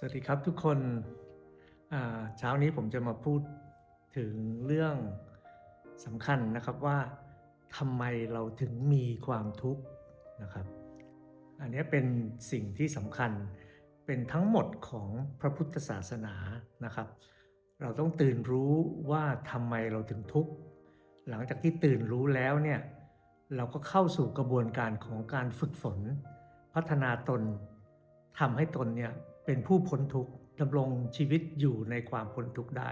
สวัสดีครับทุกคนเช้านี้ผมจะมาพูดถึงเรื่องสำคัญนะครับว่าทำไมเราถึงมีความทุกข์นะครับ อันนี้เป็นสิ่งที่สำคัญเป็นทั้งหมดของพระพุทธศาสนานะครับ เราต้องตื่นรู้ว่าทำไมเราถึงทุกข์หลังจากที่ตื่นรู้แล้วเนี่ยเราก็เข้าสู่กระบวนการของการฝึกฝน พัฒนาตนทำให้ตนเนี่ย เป็นผู้พ้นทุกข์ดำรงชีวิตอยู่ในความพ้นทุกข์ได้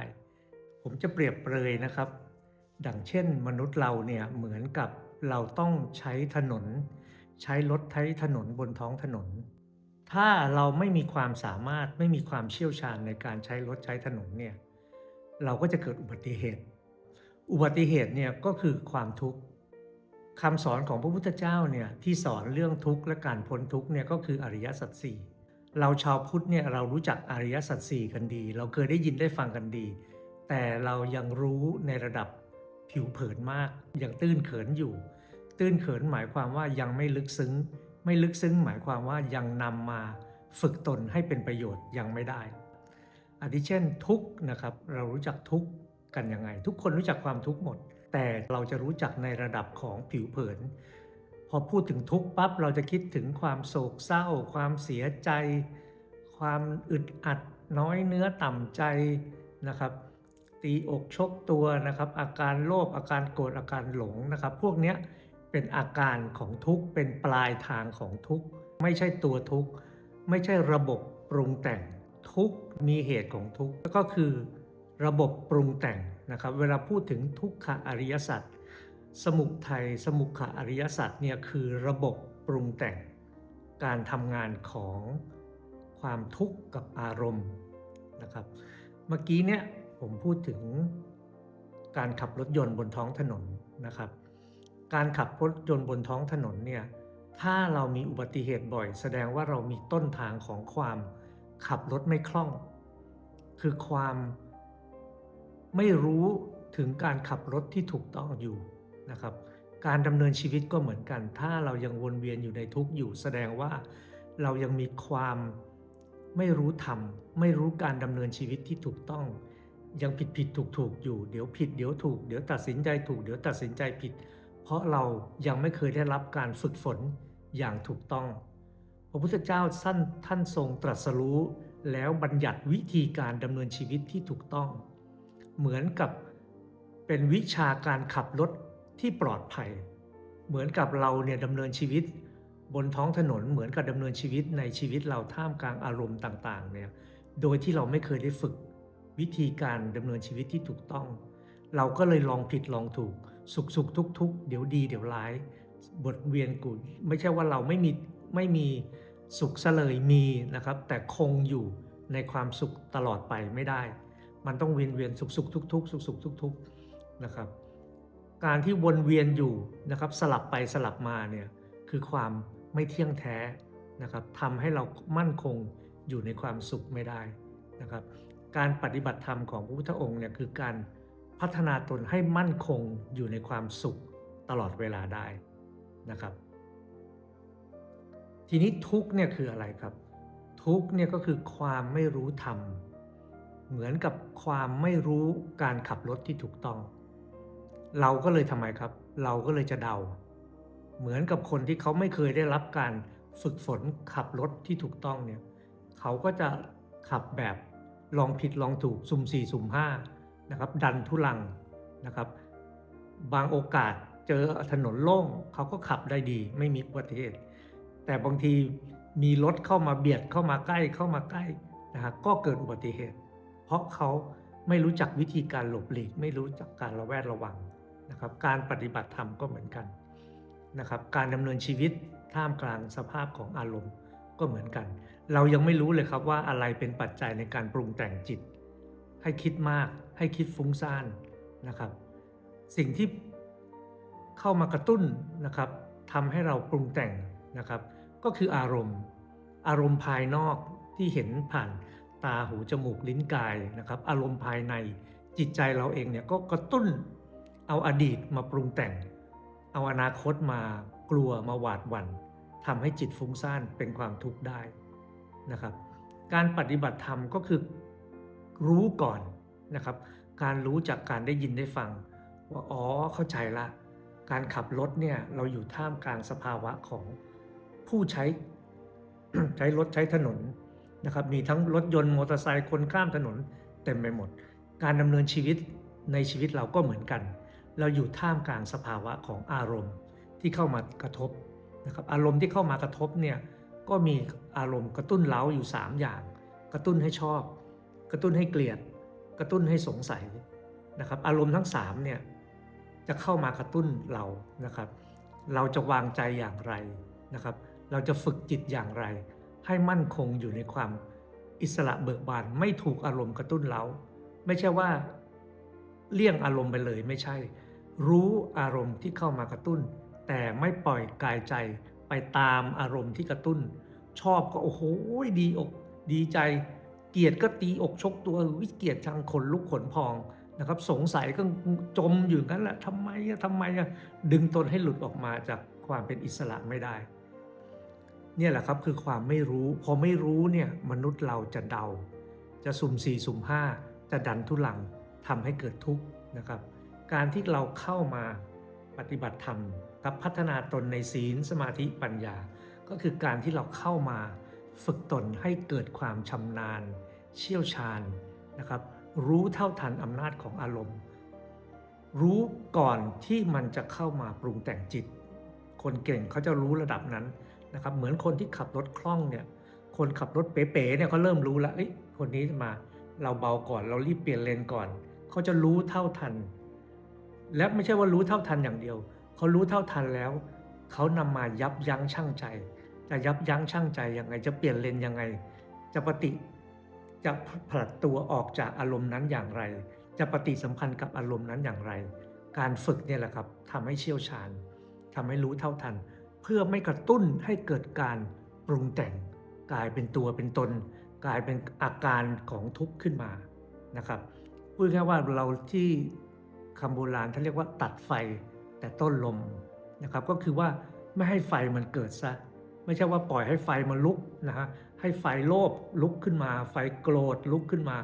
ผมจะเปรียบเปรยนะครับ ดังเช่นมนุษย์เราเนี่ยเหมือนกับเราต้องใช้ถนน ใช้รถใช้ถนนบนท้องถนน ถ้าเราไม่มีความสามารถไม่มีความเชี่ยวชาญในการใช้รถใช้ถนนเนี่ยเราก็จะเกิดอุบัติเหตุ อุบัติเหตุเนี่ยก็คือความทุกข์คำสอนของพระพุทธเจ้าเนี่ยที่สอนเรื่องทุกข์และการพ้นทุกข์เนี่ยก็คืออริยสัจสี่ เราชาวพุทธเนี่ยเรารู้จักอริยสัจสี่กันดี เราเคยได้ยินได้ฟังกันดี แต่เรายังรู้ในระดับผิวเผินมากยังตื้นเขินอยู่ ตื้นเขินหมายความว่ายังไม่ลึกซึ้ง ไม่ลึกซึ้งหมายความว่ายังนำมาฝึกตนให้เป็นประโยชน์ยังไม่ได้อาทิเช่นทุกนะครับเรารู้จักทุกกันยังไง ทุกคนรู้จักความทุกข์หมด แต่เราจะรู้จักในระดับของผิวเผิน พอพูดถึงทุกข์ปั๊บเราจะคิดถึงความโศกเศร้า ความเสียใจ ความอึดอัดน้อยเนื้อต่ำใจนะครับ ตีอกชกตัวนะครับ อาการโลภอาการโกรธอาการหลงนะครับ พวกเนี้ยเป็นอาการของทุกข์เป็นปลายทางของทุกข์ไม่ใช่ตัวทุกข์ไม่ใช่ระบบปรุงแต่งทุกข์มีเหตุของทุกข์ก็คือระบบปรุงแต่งนะครับ เวลาพูดถึงทุกขอริยสัจ สมุทัยสมุขอริยสัจเนี่ยคือระบบปรุงแต่ง การทำงานของความทุกข์กับอารมณ์นะครับ เมื่อกี้เนี่ยผมพูดถึงการขับรถยนต์บนท้องถนนนะครับ การขับรถยนต์บนท้องถนนเนี่ยถ้าเรามีอุบัติเหตุบ่อย แสดงว่าเรามีต้นทางของความขับรถไม่คล่อง คือความไม่รู้ถึงการขับรถที่ถูกต้องอยู่ นะครับ การดำเนินชีวิตก็เหมือนกัน ถ้าเรายังวนเวียนอยู่ในทุกข์อยู่ แสดงว่าเรายังมีความไม่รู้ธรรม ไม่รู้การดำเนินชีวิตที่ถูกต้อง ยังผิดผิดถูกถูกอยู่เดี๋ยวผิดเดี๋ยวถูกเดี๋ยวตัดสินใจถูกเดี๋ยวตัดสินใจผิด เพราะเรายังไม่เคยได้รับการฝึกฝนอย่างถูกต้อง พระพุทธเจ้าสั้นท่านทรงตรัสรู้แล้วบัญญัติวิธีการดำเนินชีวิตที่ถูกต้อง เหมือนกับเป็นวิชาการขับรถ ที่ปลอดภัย เหมือนกับเราเนี่ยดำเนินชีวิต บนท้องถนนเหมือนกับดำเนินชีวิตในชีวิตเราท่ามกลางอารมณ์ต่างๆเนี่ยโดยที่เราไม่เคยได้ฝึกวิธีการดำเนินชีวิตที่ถูกต้อง เราก็เลยลองผิดลองถูก สุขสุขทุกทุกเดี๋ยวดีเดี๋ยวร้าย บทเวียนกูไม่ใช่ว่าเราไม่มีไม่มีสุขซะเลยมีนะครับ แต่คงอยู่ในความสุขตลอดไปไม่ได้ มันต้องเวียนเวียนสุขสุขทุกทุกสุขสุขทุกทุกนะครับ การที่วนเวียนอยู่นะครับสลับไปสลับมาเนี่ยคือความไม่เที่ยงแท้นะครับทำให้เรามั่นคงอยู่ในความสุขไม่ได้นะครับ การปฏิบัติธรรมของพระพุทธองค์เนี่ยคือการพัฒนาตนให้มั่นคงอยู่ในความสุขตลอดเวลาได้นะครับ ทีนี้ทุกเนี่ยคืออะไรครับ ทุกเนี่ยก็คือความไม่รู้ธรรม เหมือนกับความไม่รู้การขับรถที่ถูกต้อง เราก็เลยทำไมครับ เราก็เลยจะเดา เหมือนกับคนที่เขาไม่เคยได้รับการฝึกฝนขับรถที่ถูกต้องเนี่ยเขาก็จะขับแบบลองผิดลองถูกสุ่มสี่สุ่มห้านะครับ ดันทุลังนะครับ บางโอกาสเจอถนนโล่งเขาก็ขับได้ดี ไม่มีอุบัติเหตุแต่บางทีมีรถเข้ามาเบียดเข้ามาใกล้เข้ามาใกล้นะฮะก็เกิดอุบัติเหตุ เพราะเขาไม่รู้จักวิธีการหลบหลีก ไม่รู้จักการระแวดระวัง นะครับการปฏิบัติธรรมก็เหมือนกันนะครับการดำเนินชีวิตท่ามกลางสภาพของอารมณ์ก็เหมือนกัน เรายังไม่รู้เลยครับว่าอะไรเป็นปัจจัยในการปรุงแต่งจิต ให้คิดมากให้คิดฟุ้งซ่านนะครับ สิ่งที่เข้ามากระตุ้นนะครับทำให้เราปรุงแต่งนะครับ ก็คืออารมณ์ อารมณ์ภายนอกที่เห็นผ่านตาหูจมูกลิ้นกายนะครับ อารมณ์ภายในจิตใจเราเองเนี่ยก็กระตุ้น เอาอดีตมาปรุงแต่ง เอาอนาคตมากลัวมาหวาดหวั่นทำให้จิตฟุ้งซ่านเป็นความทุกข์ได้นะครับ การปฏิบัติธรรมก็คือรู้ก่อนนะครับ การรู้จากการได้ยินได้ฟัง ว่าอ๋อเข้าใจละ การขับรถเนี่ยเราอยู่ท่ามกลางสภาวะของผู้ใช้ใช้รถใช้ถนนนะครับ มีทั้งรถยนต์มอเตอร์ไซค์คนข้ามถนนเต็มไปหมด การดำเนินชีวิตในชีวิตเราก็เหมือนกัน เราอยู่ท่ามกลางสภาวะของอารมณ์ที่เข้ามากระทบนะครับอารมณ์ที่เข้ามากระทบเนี่ยก็มีอารมณ์กระตุ้นเล้าอยู่ 3 อย่าง กระตุ้นให้ชอบ กระตุ้นให้เกลียด กระตุ้นให้สงสัยนะครับอารมณ์ทั้ง3เนี่ยจะเข้ามากระตุ้นเรานะครับ เราจะวางใจอย่างไรนะครับ เราจะฝึกจิตอย่างไร ให้มั่นคงอยู่ในความอิสระเบิกบานไม่ถูกอารมณ์กระตุ้นเราไม่ใช่ว่าเลี่ยงอารมณ์ไปเลยไม่ใช่ รู้อารมณ์ที่เข้ามากระตุ้น แต่ไม่ปล่อยกายใจไปตามอารมณ์ที่กระตุ้น ชอบก็โอ้โหดีอก ดีใจ เกลียดก็ตีอกชกตัววิเกลียดทางขนลุกขนพองนะครับ สงสัยก็จมอยู่งั้นแหละทำไมอะทำไมอะดึงตนให้หลุดออกมาจากความเป็นอิสระไม่ได้ เนี่ยแหละครับคือความไม่รู้ พอไม่รู้เนี่ยมนุษย์เราจะเดา จะสุ่มสี่สุ่มห้าจะดันทุลังทำให้เกิดทุกข์นะครับ การที่เราเข้ามาปฏิบัติธรรมกับพัฒนาตนในศีลสมาธิปัญญา ก็คือการที่เราเข้ามาฝึกตนให้เกิดความชำนาญ เชี่ยวชาญนะครับ รู้เท่าทันอำนาจของอารมณ์ รู้ก่อนที่มันจะเข้ามาปรุงแต่งจิต คนเก่งเขาจะรู้ระดับนั้นนะครับ เหมือนคนที่ขับรถคล่องเนี่ย คนขับรถเป๋ๆเนี่ยเขาเริ่มรู้แล้วเอ้ยคนนี้มาเราเบาก่อน เรารีบเปลี่ยนเลนก่อน เขาจะรู้เท่าทัน และไม่ใช่ว่ารู้เท่าทันอย่างเดียว เขารู้เท่าทันแล้ว เขานำมายับยั้งชั่งใจ จะยับยั้งชั่งใจยังไง จะเปลี่ยนเลนยังไง จะปฏิจะผลัดตัวออกจากอารมณ์นั้นอย่างไร จะปฏิสัมพันธ์กับอารมณ์นั้นอย่างไร การฝึกเนี่ยแหละครับทำให้เชี่ยวชาญทำให้รู้เท่าทัน เพื่อไม่กระตุ้นให้เกิดการปรุงแต่ง กลายเป็นตัวเป็นตน กลายเป็นอาการของทุกข์ขึ้นมานะครับพูดง่ายว่าเราที่ คำโบราณท่านเรียกว่าตัดไฟแต่ต้นลมนะครับ ก็คือว่าไม่ให้ไฟมันเกิดซะไม่ใช่ว่าปล่อยให้ไฟมันลุกนะฮะให้ไฟโลภลุกขึ้นมา ไฟโกรธลุกขึ้นมา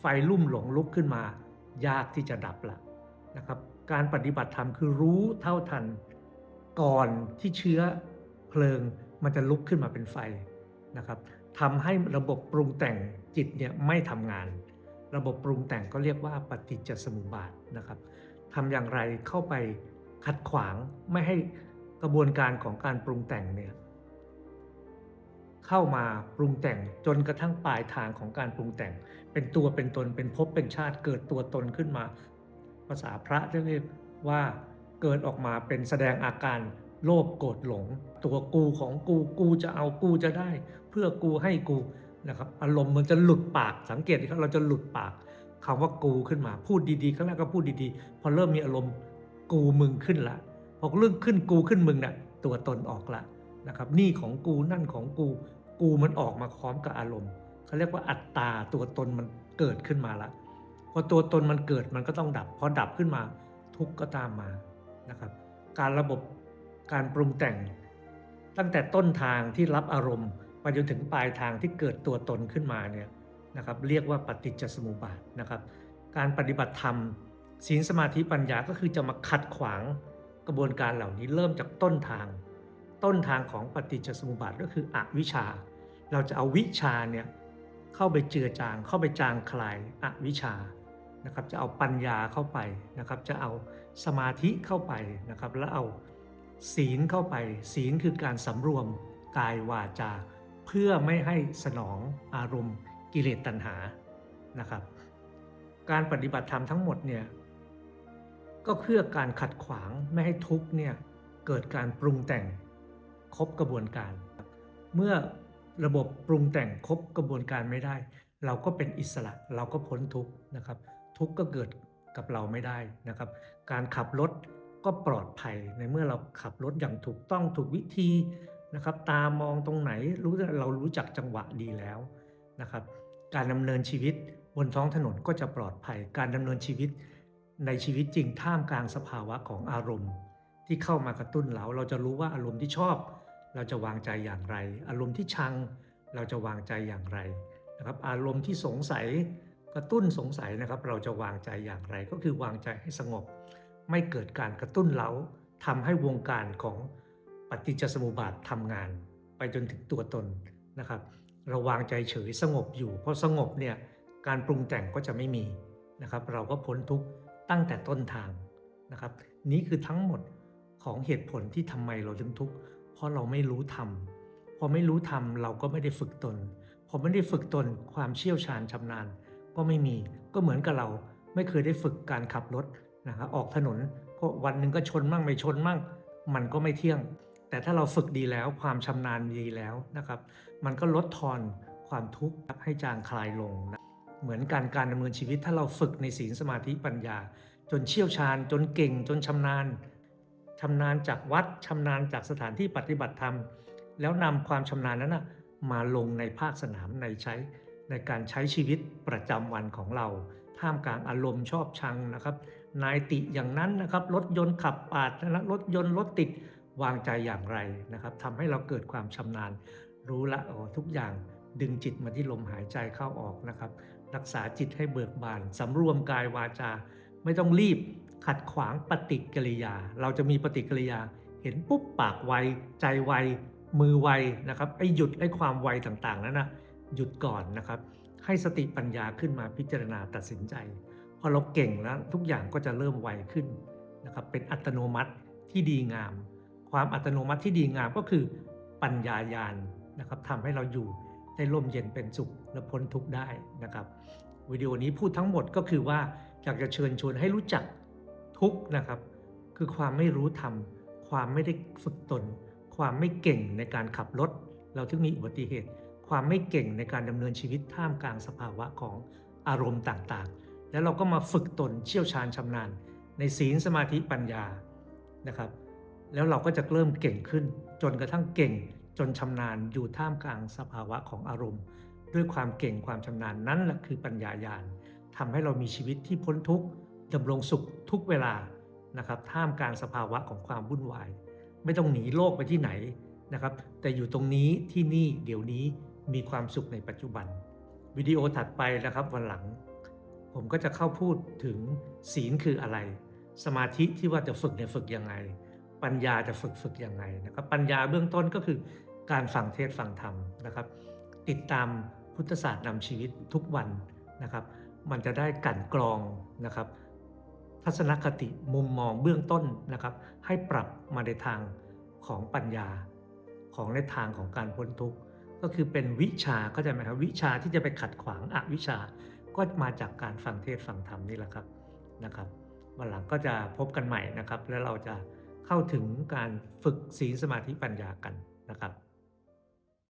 ไฟลุ่มหลงลุกขึ้นมา ยากที่จะดับละนะครับ การปฏิบัติธรรมคือรู้เท่าทัน ก่อนที่เชื้อเพลิงมันจะลุกขึ้นมาเป็นไฟนะครับทำให้ระบบปรุงแต่งจิตเนี่ยไม่ทำงาน ระบบปรุงแต่งก็เรียกว่าปฏิจจสมุปบาทนะครับ ทำอย่างไรเข้าไปขัดขวางไม่ให้กระบวนการของการปรุงแต่งเนี่ยเข้ามาปรุงแต่งจนกระทั่งปลายทางของการปรุงแต่ง เป็นตัวเป็นตนเป็นภพเป็นชาติเกิดตัวตนขึ้นมา ภาษาพระจะเรียกว่าเกิดออกมาเป็นแสดงอาการโลภโกรธหลง ตัวกูของกูกูจะเอากูจะได้ เพื่อกูให้กูนะครับอารมณ์มันจะหลุดปากสังเกตดิครับเราจะหลุดปาก คำว่ากูขึ้นมา พูดดีๆครั้งแรกก็พูดดีๆ พอเริ่มมีอารมณ์กูมึงขึ้นละพอเรื่องขึ้นกูขึ้นมึงเนี่ยตัวตนออกละนะครับนี่ของกูนั่นของกู กูมันออกมาพร้อมกับอารมณ์เขาเรียกว่าอัตตาตัวตนมันเกิดขึ้นมาละพอตัวตนมันเกิดมันก็ต้องดับพอดับขึ้นมาทุกข์ก็ตามมานะครับ การระบบการปรุงแต่ง ตั้งแต่ต้นทางที่รับอารมณ์ไปจนถึงปลายทางที่เกิดตัวตนขึ้นมาเนี่ย นะครับเรียกว่าปฏิจจสมุปบาทนะครับการปฏิบัติธรรมศีลสมาธิปัญญาก็คือจะมาขัดขวางกระบวนการเหล่านี้เริ่มจากต้นทาง ต้นทางของปฏิจจสมุปบาทก็คืออวิชชา เราจะเอาวิชาเนี่ยเข้าไปเจือจาง เข้าไปจางคลายอวิชชานะครับจะเอาปัญญาเข้าไปนะครับจะเอาสมาธิเข้าไปนะครับแล้วเอาศีลเข้าไป ศีลคือการสำรวมกายวาจา เพื่อไม่ให้สนองอารมณ์ กิเลสตัณหานะครับ การปฏิบัติธรรมทั้งหมดเนี่ยก็เพื่อการขัดขวางไม่ให้ทุกข์เนี่ยเกิดการปรุงแต่งครบกระบวนการ เมื่อระบบปรุงแต่งครบกระบวนการไม่ได้ เราก็เป็นอิสระเราก็พ้นทุกข์นะครับ ทุกข์ก็เกิดกับเราไม่ได้นะครับ การขับรถก็ปลอดภัยในเมื่อเราขับรถอย่างถูกต้องถูกวิธีนะครับ ตามองตรงไหนรู้เรารู้จักจังหวะดีแล้วนะครับ การดำเนินชีวิตบนท้องถนนก็จะปลอดภัย การดำเนินชีวิตในชีวิตจริงท่ามกลางสภาวะของอารมณ์ ที่เข้ามากระตุ้นเรา เราจะรู้ว่าอารมณ์ที่ชอบ เราจะวางใจอย่างไร อารมณ์ที่ชัง เราจะวางใจอย่างไรนะครับ อารมณ์ที่สงสัยกระตุ้นสงสัยนะครับ เราจะวางใจอย่างไร ก็คือวางใจให้สงบ ไม่เกิดการกระตุ้นเล้าทำให้วงการของปฏิจจสมุปบาททำงาน ไปจนถึงตัวตนนะครับ ราวางใจเฉยสงบอยู่เพราะสงบเนี่ยการปรุงแต่งก็จะไม่มีนะครับ เราก็พ้นทุกตั้งแต่ต้นทางนะครับ นี่คือทั้งหมดของเหตุผลที่ทำไมเราถึงทุกข์เพราะเราไม่รู้ธรรมพอไม่รู้ธรรมเราก็ไม่ได้ฝึกตนพอไม่ได้ฝึกตนความเชี่ยวชาญชำนาญ ก็ไม่มีก็เหมือนกับเราไม่เคยได้ฝึกการขับรถนะครับออกถนนก็วันหนึ่งก็ชนมั่งไม่ชนมั่ง มันก็ไม่เที่ยง แต่ถ้าเราฝึกดีแล้วความชำนาญดีแล้วนะครับ มันก็ลดทอนความทุกข์ให้จางคลายลงนะเหมือนการการดำเนินชีวิต ถ้าเราฝึกในศีลสมาธิปัญญา จนเชี่ยวชาญ จนเก่ง จนชำนาญชำนาญจากวัดชำนาญจากสถานที่ปฏิบัติธรรม แล้วนำความชำนาญนั้นนะมาลงในภาคสนามในใช้ในการใช้ชีวิตประจำวันของเรา ท่ามกลางอารมณ์ชอบชังนะครับ นายติอย่างนั้นนะครับ รถยนต์ขับปาดนะรถยนต์รถติด วางใจอย่างไรนะครับทำให้เราเกิดความชำนาญ รู้ละอ๋อทุกอย่างดึงจิตมาที่ลมหายใจเข้าออกนะครับ รักษาจิตให้เบิกบานสำรวมกายวาจา ไม่ต้องรีบขัดขวางปฏิกิริยา เราจะมีปฏิกิริยา เห็นปุ๊บปากไว ใจไว มือไวนะครับไอ้หยุดไอ้ความไวต่างๆนั้นนะหยุดก่อนนะครับ ให้สติปัญญาขึ้นมาพิจารณาตัดสินใจพอเราเก่งแล้วทุกอย่างก็จะเริ่มไวขึ้นนะครับเป็นอัตโนมัติที่ดีงาม ความอัตโนมัติที่ดีงามก็คือปัญญายาณนะครับทำให้เราอยู่ได้ร่มเย็นเป็นสุขและพ้นทุกข์ได้นะครับ วิดีโอนี้พูดทั้งหมดก็คือว่าอยากจะเชิญชวนให้รู้จักทุกข์นะครับ คือความไม่รู้ธรรมความไม่ได้ฝึกตน ความไม่เก่งในการขับรถ เราถึงมีอุบัติเหตุ ความไม่เก่งในการดำเนินชีวิตท่ามกลางสภาวะของอารมณ์ต่างๆ แล้วเราก็มาฝึกตนเชี่ยวชาญชำนาญ ในศีลสมาธิปัญญานะครับ แล้วเราก็จะเริ่มเก่งขึ้น จนกระทั่งเก่ง จนชำนาญอยู่ท่ามกลางสภาวะของอารมณ์ ด้วยความเก่งความชำนาญนั้นแหละคือปัญญายาณทำให้เรามีชีวิตที่พ้นทุกข์ดำรงสุขทุกเวลานะครับท่ามกลางสภาวะของความวุ่นวาย ไม่ต้องหนีโลกไปที่ไหนนะครับ แต่อยู่ตรงนี้ที่นี่เดี๋ยวนี้มีความสุขในปัจจุบัน วิดีโอถัดไปนะครับวันหลัง ผมก็จะเข้าพูดถึงศีลคืออะไร สมาธิที่ว่าจะฝึกเนี่ยฝึกยังไง ปัญญาจะฝึกฝึกยังไงนะครับ ปัญญาเบื้องต้นก็คือการฟังเทศฟังธรรมนะครับ ติดตามพุทธศาสตร์นำชีวิตทุกวันนะครับ มันจะได้กลั่นกรองนะครับ ทัศนคติมุมมองเบื้องต้นนะครับ ให้ปรับมาในทางของปัญญาของในทางของการพ้นทุกข์ก็คือเป็นวิชาเข้าใจไหมครับวิชาที่จะไปขัดขวางอวิชาก็มาจากการฟังเทศฟังธรรมนี่แหละครับนะครับวันหลังก็จะพบกันใหม่นะครับ แล้วเราจะ เข้าถึงการฝึกศีลสมาธิปัญญากันนะครับ